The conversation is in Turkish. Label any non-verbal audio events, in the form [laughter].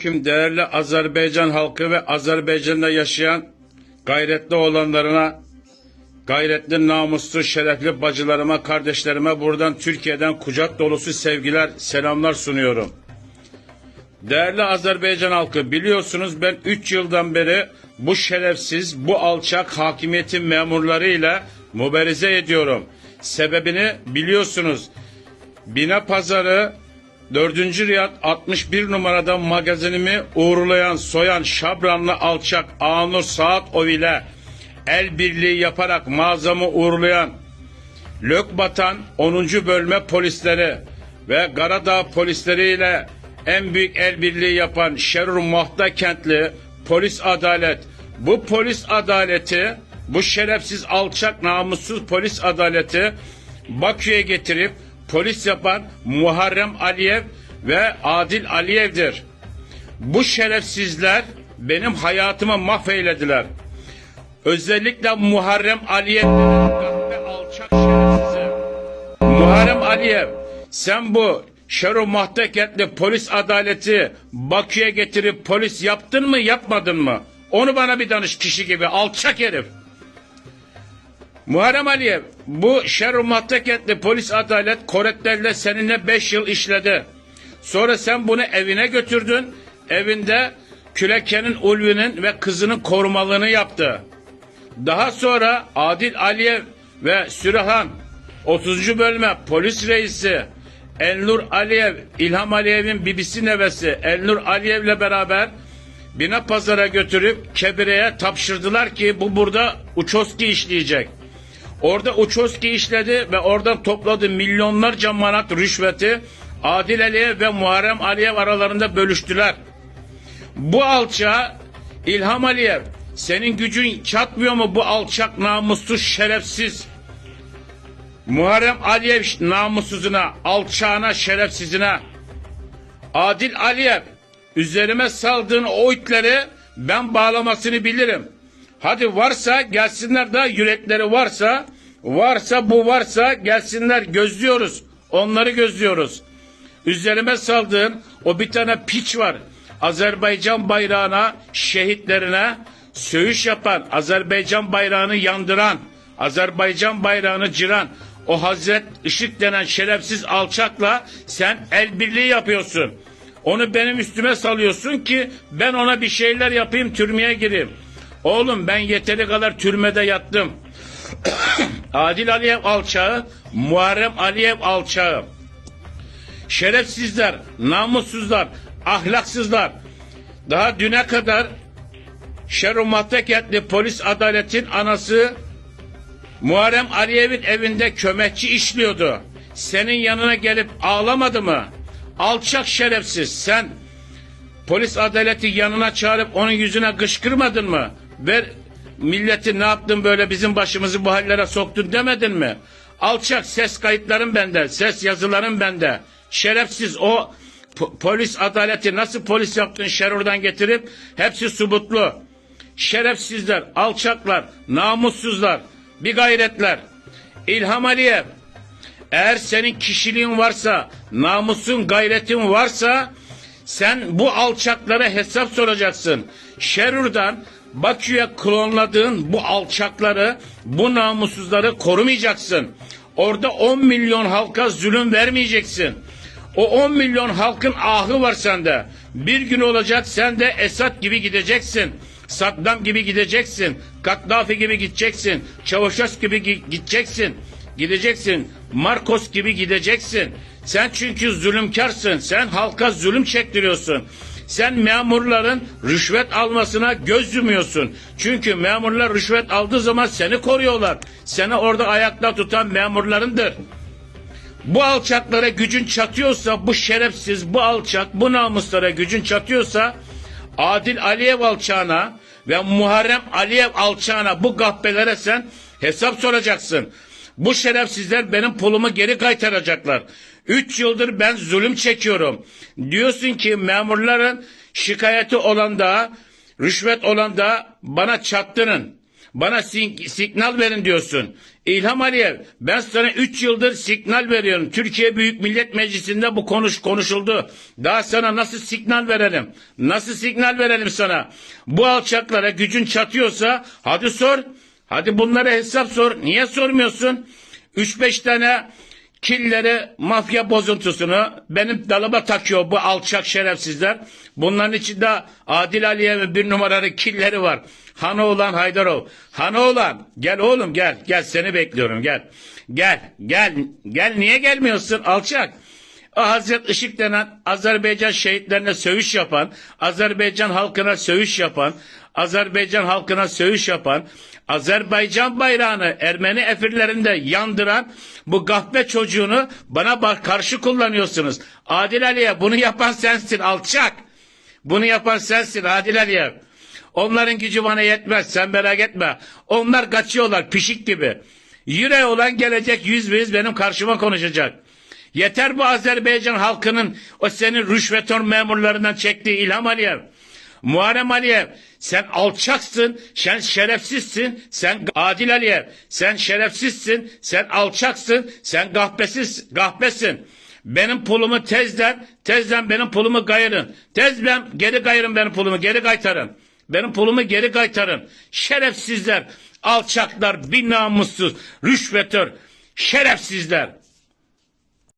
Selamünaleyküm değerli Azerbaycan halkı ve Azerbaycan'da yaşayan gayretli olanlarına, gayretli, namuslu, şerefli bacılarıma, kardeşlerime buradan Türkiye'den kucak dolusu sevgiler, selamlar sunuyorum. Değerli Azerbaycan halkı biliyorsunuz ben 3 yıldan beri bu şerefsiz, bu alçak hakimiyetin memurlarıyla mübarize ediyorum. Sebebini biliyorsunuz. Bina Pazarı 4. Riyad 61 numarada magazinimi uğurlayan, soyan Şabranlı alçak Anur Saat ile el birliği yaparak mağazamı uğurlayan Lökbatan 10. bölme polisleri ve Karadağ polisleriyle en büyük el birliği yapan Şerur Mahta kentli polis adalet bu polis adaleti bu şerefsiz alçak namussuz polis adaleti Bakü'ye getirip polis yapan Muharrem Aliyev ve Adil Aliyev'dir. Bu şerefsizler benim hayatımı mahveylediler. Özellikle Muharrem Aliyev kahpe alçak şerefsizi. Muharrem Aliyev sen bu Şeru Mahteketli polis adaleti Bakü'ye getirip polis yaptın mı yapmadın mı? Onu bana bir danış kişi gibi alçak herif. Muharrem Aliyev bu Şerru Mahteketli polis adalet koretlerle seninle 5 yıl işledi. Sonra sen bunu evine götürdün. Evinde Küleke'nin Ulvi'nin ve kızının korumalığını yaptı. Daha sonra Adil Aliyev ve Sürehan 30. bölme polis reisi Elnur Aliyev, İlham Aliyev'in bibisi nevesi Elnur Aliyev'le beraber Bina Pazar'a götürüp Kebire'ye tapşırdılar ki bu burada Uçoski işleyecek. Orada Uçoski işledi ve oradan topladı milyonlarca manat rüşveti Adil Aliyev ve Muharrem Aliyev aralarında bölüştüler. Bu alçağı İlham Aliyev senin gücün çatmıyor mu bu alçak namussuz şerefsiz Muharrem Aliyev namussuzuna, alçağına, şerefsizine. Adil Aliyev üzerime saldığın o itleri ben bağlamasını bilirim. Hadi varsa gelsinler de yürekleri varsa, varsa bu varsa gelsinler gözlüyoruz. Onları gözlüyoruz. Üzerime saldığın o bir tane piç var. Azerbaycan bayrağına, şehitlerine söğüş yapan, Azerbaycan bayrağını yandıran, Azerbaycan bayrağını cıran, o Hazret Işık denen şerefsiz alçakla sen el birliği yapıyorsun. Onu benim üstüme salıyorsun ki ben ona bir şeyler yapayım türmeye gireyim. Oğlum ben yeteri kadar türmede yattım. [coughs] Adil Aliyev alçağı, Muharrem Aliyev alçağı. Şerefsizler, namussuzlar, ahlaksızlar. Daha düne kadar Mahteketli polis adaletin anası Muharrem Aliyev'in evinde kömekçi işliyordu. Senin yanına gelip ağlamadı mı? Alçak şerefsiz sen polis adaleti yanına çağırıp onun yüzüne kışkırmadın mı? Ver milleti ne yaptın böyle bizim başımızı bu hallere soktun demedin mi? Alçak ses kayıtlarım bende, ses yazılarım bende. Şerefsiz o po- polis adaleti nasıl polis yaptın şerurdan getirip hepsi subutlu. Şerefsizler, alçaklar, namussuzlar, bir gayretler. İlham Aliyev, eğer senin kişiliğin varsa, namusun, gayretin varsa sen bu alçaklara hesap soracaksın. Şerur'dan Bakü'ye klonladığın bu alçakları, bu namussuzları korumayacaksın. Orada 10 milyon halka zulüm vermeyeceksin. O 10 milyon halkın ahı var sende. Bir gün olacak sen de Esad gibi gideceksin. Saddam gibi gideceksin. Kaddafi gibi gideceksin. Çavuşas gibi gi- gideceksin. Gideceksin. Marcos gibi gideceksin. Sen çünkü zulümkarsın. Sen halka zulüm çektiriyorsun. Sen memurların rüşvet almasına göz yumuyorsun. Çünkü memurlar rüşvet aldığı zaman seni koruyorlar. Seni orada ayakta tutan memurlarındır. Bu alçaklara gücün çatıyorsa, bu şerefsiz, bu alçak, bu namuslara gücün çatıyorsa, Adil Aliyev alçağına ve Muharrem Aliyev alçağına bu gahbelere sen hesap soracaksın. Bu şerefsizler benim pulumu geri kaytaracaklar. Üç yıldır ben zulüm çekiyorum. Diyorsun ki memurların şikayeti olan da, rüşvet olan da bana çattırın. Bana signal verin diyorsun. İlham Aliyev ben sana 3 yıldır signal veriyorum. Türkiye Büyük Millet Meclisi'nde bu konuş konuşuldu. Daha sana nasıl signal verelim? Nasıl signal verelim sana? Bu alçaklara gücün çatıyorsa hadi sor. Hadi bunlara hesap sor. Niye sormuyorsun? 3-5 tane killeri, mafya bozuntusunu benim dalıma takıyor bu alçak şerefsizler. Bunların içinde Adil Aliyev'in bir numaralı killeri var. Hanoğlan Haydarov. Hanoğlan gel oğlum gel. Gel seni bekliyorum gel. Gel gel gel niye gelmiyorsun alçak? Hazret Işık denen Azerbaycan şehitlerine sövüş yapan, Azerbaycan halkına sövüş yapan, Azerbaycan halkına sövüş yapan, Azerbaycan bayrağını Ermeni efirlerinde yandıran bu gahpe çocuğunu bana karşı kullanıyorsunuz. Adil Aliye bunu yapan sensin alçak. Bunu yapan sensin Adil Aliye. Onların gücü bana yetmez sen merak etme. Onlar kaçıyorlar pişik gibi. Yüreği olan gelecek yüz yüz benim karşıma konuşacak. Yeter bu Azerbaycan halkının o senin rüşveton memurlarından çektiği İlham Aliyev. Muharrem Aliyev sen alçaksın, sen şerefsizsin, sen Adil Aliyev sen şerefsizsin, sen alçaksın, sen gahbesiz, gahbesin. Benim pulumu tezden, tezden benim pulumu gayırın. Tezden geri gayırın benim pulumu, geri kaytarın. Benim pulumu geri kaytarın. Şerefsizler, alçaklar, bir namussuz, rüşvetör, şerefsizler.